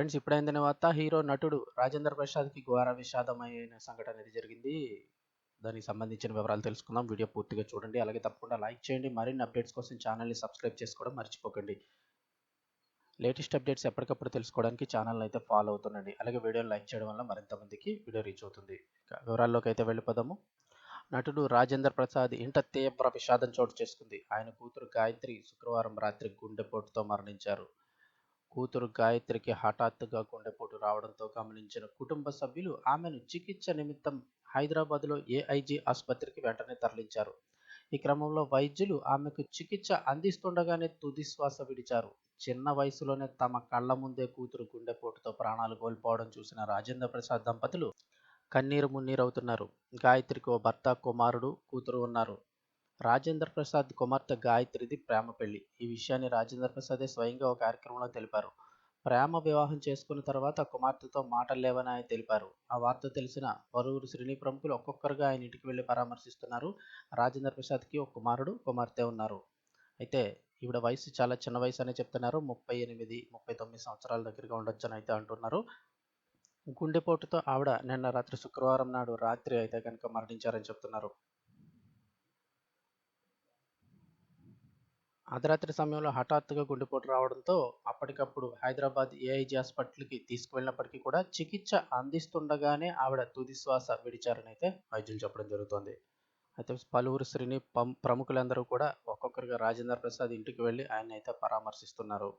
Friends ఇప్పుడైన తర్వాత hero నటుడు రాజేంద్ర ప్రసాద్కి ఘోర విషాదమైన సంఘటన అనేది జరిగింది. దానికి సంబంధించిన వివరాలు తెలుసుకుందాం. వీడియో పూర్తిగా చూడండి. అలాగే తప్పకుండా లైక్ చేయండి. మరిన్ని అప్డేట్స్ కోసం ఛానల్ని సబ్స్క్రైబ్ చేసుకోవడం మర్చిపోకండి. లేటెస్ట్ అప్డేట్స్ ఎప్పటికప్పుడు తెలుసుకోవడానికి ఛానల్ అయితే ఫాలో అవుతుండండి. అలాగే వీడియోని లైక్ చేయడం వల్ల మరింత మందికి వీడియో రీచ్ అవుతుంది. వివరాల్లోకి అయితే వెళ్ళిపోదాము. నటుడు రాజేంద్ర ప్రసాద్ ఇంట తీవ్ర విషాదం చోటు చేసుకుంది. ఆయన కూతురు గాయత్రి శుక్రవారం రాత్రి గుండెపోటుతో మరణించారు. కూతురు గాయత్రికి హఠాత్తుగా గుండెపోటు రావడంతో గమనించిన కుటుంబ సభ్యులు ఆమెను చికిత్స నిమిత్తం హైదరాబాద్లో ఏఐజీ ఆసుపత్రికి వెంటనే తరలించారు. ఈ క్రమంలో వైద్యులు ఆమెకు చికిత్స అందిస్తుండగానే తుది శ్వాస విడిచారు. చిన్న వయసులోనే తమ కళ్ళ ముందే కూతురు గుండెపోటుతో ప్రాణాలు కోల్పోవడం చూసిన రాజేంద్ర ప్రసాద్ దంపతులు కన్నీరు మున్నీరవుతున్నారు. గాయత్రికి ఓ భర్త కుమారుడు కూతురు ఉన్నారు. రాజేంద్ర ప్రసాద్ కుమార్తె గాయత్రిది ప్రేమ పెళ్ళి ఈ విషయాన్ని రాజేంద్ర ప్రసాదే స్వయంగా ఒక కార్యక్రమంలో తెలిపారు. ప్రేమ వివాహం చేసుకున్న తర్వాత కుమార్తెతో మాటలు లేవని ఆయన తెలిపారు. ఆ వార్త తెలిసిన పలువురు శ్రేణి ప్రముఖులు ఒక్కొక్కరుగా ఆయన ఇంటికి వెళ్ళి పరామర్శిస్తున్నారు. రాజేంద్ర ప్రసాద్కి ఒక కుమారుడు కుమార్తె ఉన్నారు. అయితే ఈవిడ వయసు చాలా చిన్న వయసు అనే చెప్తున్నారు. ముప్పై ఎనిమిది ముప్పై తొమ్మిది సంవత్సరాల దగ్గరగా ఉండొచ్చు అని అయితే అంటున్నారు. గుండెపోటుతో ఆవిడ నిన్న రాత్రి శుక్రవారం నాడు రాత్రి అయితే కనుక మరణించారని చెప్తున్నారు. అర్ధరాత్రి సమయంలో హఠాత్తుగా గుండెపోటు రావడంతో అప్పటికప్పుడు హైదరాబాద్ ఏఐజీ హాస్పిటల్కి తీసుకువెళ్ళినప్పటికీ కూడా చికిత్స అందిస్తుండగానే ఆవిడ తుది శ్వాస విడిచారని అయితే వైద్యులు చెప్పడం జరుగుతోంది. అయితే పలువురు శ్రేణి ప్రముఖులందరూ కూడా ఒక్కొక్కరిగా రాజేంద్ర ప్రసాద్ ఇంటికి వెళ్ళి ఆయన అయితే పరామర్శిస్తున్నారు.